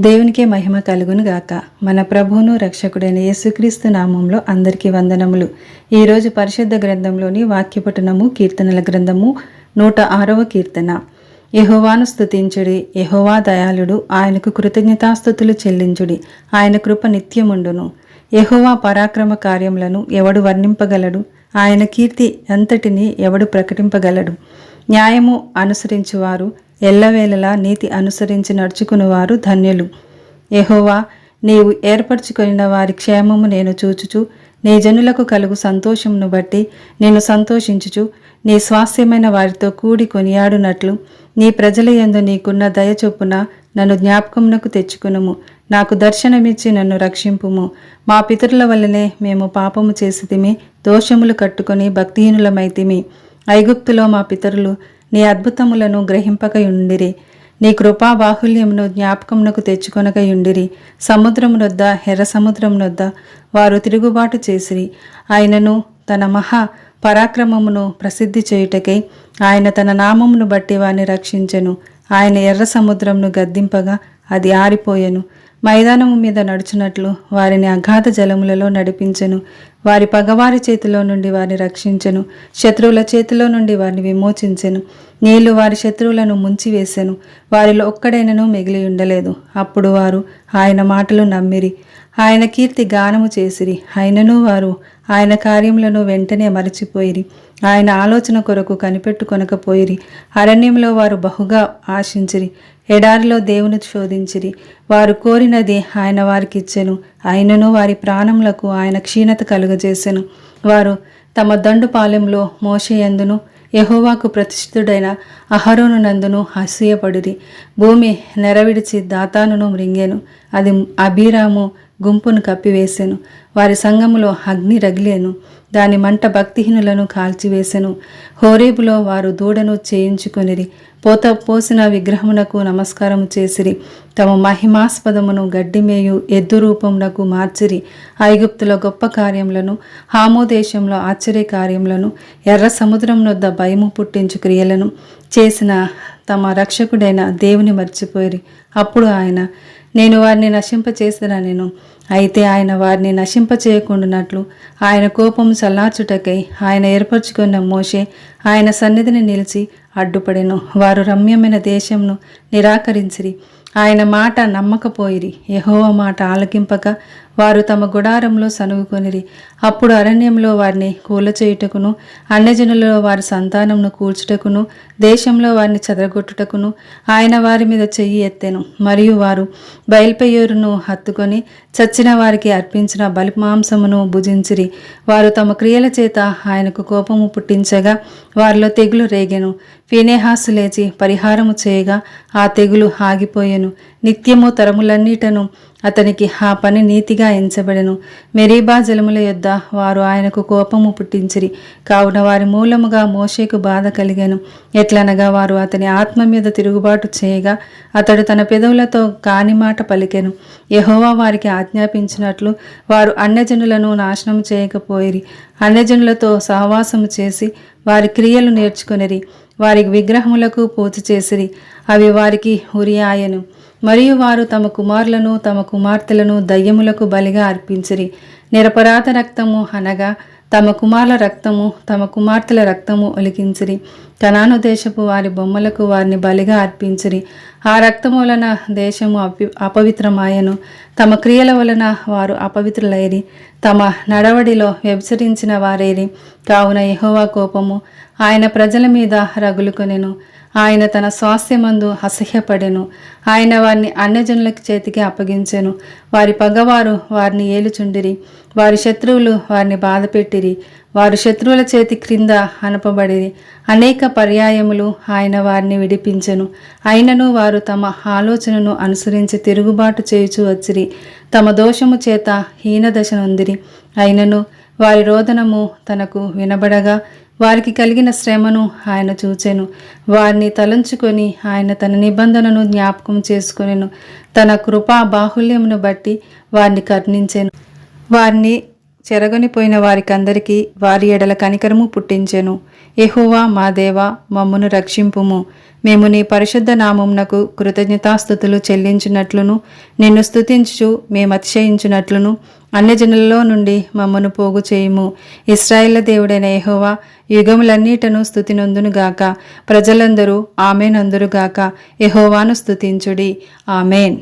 దేవునికే మహిమ కలుగును గాక మన ప్రభువును రక్షకుడైన యేసుక్రీస్తు నామంలో అందరికీ వందనములు. ఈరోజు పరిశుద్ధ గ్రంథంలోని వాక్యపఠనము కీర్తనల గ్రంథము నూట ఆరవ కీర్తన. యహోవాను స్తుతించుడి. యహోవా దయాళుడు. ఆయనకు కృతజ్ఞతాస్థుతులు చెల్లించుడి. ఆయన కృప నిత్యముండును. యహోవా పరాక్రమ కార్యములను ఎవడు వర్ణింపగలడు? ఆయన కీర్తి అంతటిని ఎవడు ప్రకటింపగలడు? న్యాయము అనుసరించువారు ఎల్లవేళలా నీతి అనుసరించి నడుచుకునివారు ధన్యులు. ఎహోవా నీవు ఏర్పరచుకున్న వారి క్షేమము నేను చూచుచు. నీ జనులకు కలుగు సంతోషమును బట్టి నేను సంతోషించుచు. నీ స్వాస్థ్యమైన వారితో కూడి కొనియాడునట్లు. నీ ప్రజల యందు నీకున్న దయ చొప్పున నన్ను జ్ఞాపకమునకు తెచ్చుకునుము. నాకు దర్శనమిచ్చి నన్ను రక్షింపుము. మా పితరుల వల్లనే మేము పాపము చేసితిమి దోషములు కట్టుకొని భక్తిహీనులమైతిమి ఐగుప్తులో మా పితరులు నీ అద్భుతములను గ్రహింపకయుండిరి. నీ కృపా బాహుల్యమును జ్ఞాపకమునకు తెచ్చుకొనకయుండిరి. సముద్రమునొద్ద ఎర్ర సముద్రమునొద్ద వారు తిరుగుబాటు చేసిరి. ఆయనను తన మహా పరాక్రమమును ప్రసిద్ధి చేయుటకై ఆయన తన నామమును బట్టి వారిని రక్షించెను. ఆయన ఎర్ర సముద్రమును గద్దింపగా అది ఆరిపోయెను. మైదానము మీద నడుచునట్లు వారిని అగాధ జలములలో నడిపించెను. వారి పగవారి చేతిలో నుండి వారిని రక్షించెను. శత్రువుల చేతిలో నుండి వారిని విమోచించెను. నీళ్ళు వారి శత్రువులను ముంచివేసెను. వారిలో ఒక్కడైనను మిగిలి ఉండలేదు. అప్పుడు వారు ఆయన మాటలు నమ్మిరి. ఆయన కీర్తి గానము చేసిరి. ఆయనను వారు ఆయన కార్యములను వెంటనే మరచిపోయిరి. ఆయన ఆలోచన కొరకు కనిపెట్టుకొనకపోయిరి. అరణ్యంలో వారు బహుగా ఆశించిరి. ఎడారిలో దేవుని శోధించిరి. వారు కోరినది ఆయన వారికి ఇచ్చెను ఆయనను వారి ప్రాణములకు ఆయన క్షీణత కలుగజేసెను. వారు తమ దండుపాలెంలో మోషయందును యహోవాకు ప్రతిష్ఠుడైన అహరోను నందును అసూయపడిరి భూమి నెరవిడిచి దాతానును మృంగెను. అది అభిరాము గుంపును కప్పివేశాను వారి సంఘములో అగ్ని రగిలేను. దాని మంట భక్తిహీనులను కాల్చివేశాను హోరేబులో వారు దూడను చేయించుకొనిరి. పోత పోసిన విగ్రహమునకు నమస్కారం చేసిరి. తమ మహిమాస్పదమును గడ్డిమేయు ఎద్దు రూపమునకు మార్చిరి. ఐగుప్తులో గొప్ప కార్యములను హామో దేశంలో ఆశ్చర్య కార్యములను ఎర్ర సముద్రం వద్ద భయము పుట్టించు క్రియలను చేసిన తమ రక్షకుడైన దేవుని మర్చిపోయిరి. అప్పుడు ఆయన నేను వారిని నశింపచేసిన నేను. అయితే ఆయన వారిని నశింపచేయకుండానట్లు ఆయన కోపం చల్లార్చుటకై ఆయన ఏర్పరచుకున్న మోషే ఆయన సన్నిధిని నిలిచి అడ్డుపడెను. వారు రమ్యమైన దేశంను నిరాకరించిరి. ఆయన మాట నమ్మకపోయిరి. యహోవ మాట ఆలకింపక వారు తమ గుడారంలో సనుగుకొనిరి అప్పుడు అరణ్యంలో వారిని కూలచేయుటకును అన్యజనులలో వారి సంతానంను కూల్చుటకును దేశంలో వారిని చెదరగొట్టుటకును ఆయన వారి మీద చెయ్యి ఎత్తెను. మరియు వారు బయల్పెయ్యూరును హత్తుకొని చచ్చిన వారికి అర్పించిన బలిమాంసమును భుజించిరి. వారు తమ క్రియల చేత ఆయనకు కోపము పుట్టించగా వారిలో తెగులు రేగెను. ఫినేహాసు లేచి పరిహారము చేయగా ఆ తెగులు ఆగిపోయెను. నిత్యము తరములన్నిటను అతనికి ఆ పని నీతిగా ఎంచబడెను. మెరీబా జలముల యొద్ద వారు ఆయనకు కోపము పుట్టించిరి. కావున వారి మూలముగా మోషేకు బాధ కలిగాను. ఎట్లనగా వారు అతని ఆత్మ మీద తిరుగుబాటు చేయగా అతడు తన పెదవులతో కాని మాట పలికెను. యహోవా వారికి ఆజ్ఞాపించినట్లు వారు అన్యజనులను నాశనం చేయకపోయిరి. అన్యజనులతో సహవాసము చేసి వారి క్రియలు నేర్చుకొనిరి. వారి విగ్రహములకు పూజ చేసిరి. అవి వారికి ఉరియాయను మరియు వారు తమ కుమారులను తమ కుమార్తెలను దయ్యములకు బలిగా అర్పించిరి. నిరపరాధ రక్తము అనగా తమ కుమారుల రక్తము తమ కుమార్తెల రక్తము ఒలికించిరి. కనాను దేశపు వారి బొమ్మలకు వారిని బలిగా అర్పించిరి. ఆ రక్తము వలన దేశము అపి అపవిత్రమాయను. తమ క్రియల వలన వారు అపవిత్రులైరి. తమ నడవడిలో వ్యభిచరించిన వారేరి. కావున యహోవా కోపము ఆయన ప్రజల మీద రగులుకొనెను. ఆయన తన స్వాస్థ్యమందు అసహ్యపడెను. ఆయన వారిని అన్యజనులకి చేతికి అప్పగించెను. వారి పగవారు వారిని ఏలుచుండిరి. వారి శత్రువులు వారిని బాధపెట్టిరి. వారు శత్రువుల చేతి క్రింద అనపబడిరి అనేక పర్యాయములు ఆయన వారిని విడిపించెను. అయినను వారు తమ ఆలోచనను అనుసరించి తిరుగుబాటు చేయుచు వచ్చిరి. తమ దోషము చేత హీనదశ నొందిరి. అయినను వారి రోదనము తనకు వినబడగా వారికి కలిగిన శ్రమను ఆయన చూచెను. వారిని తలంచుకొని ఆయన తన నిబంధనను జ్ఞాపకం చేసుకొనెను. తన కృపా బాహుల్యమును బట్టి వారిని కర్ణించెను. వారిని చెరగొనిపోయిన వారికందరికీ వారి ఎడల కనికరము పుట్టించెను. ఎహోవా మా దేవా మమ్మును రక్షింపుము. మేము నీ పరిశుద్ధ నామమునకు కృతజ్ఞతాస్థుతులు చెల్లించినట్లును నిన్ను స్థుతించు మేము అతిశయించినట్లును అన్యజనులలో నుండి మమ్మను పోగు చేయుము. ఇస్రాయిల్ దేవుడైన ఎహోవా యుగములన్నిటను స్థుతినొందునుగాక ప్రజలందరూ ఆమెనందురుగాక. ఎహోవాను స్థుతించుడి ఆమెన్.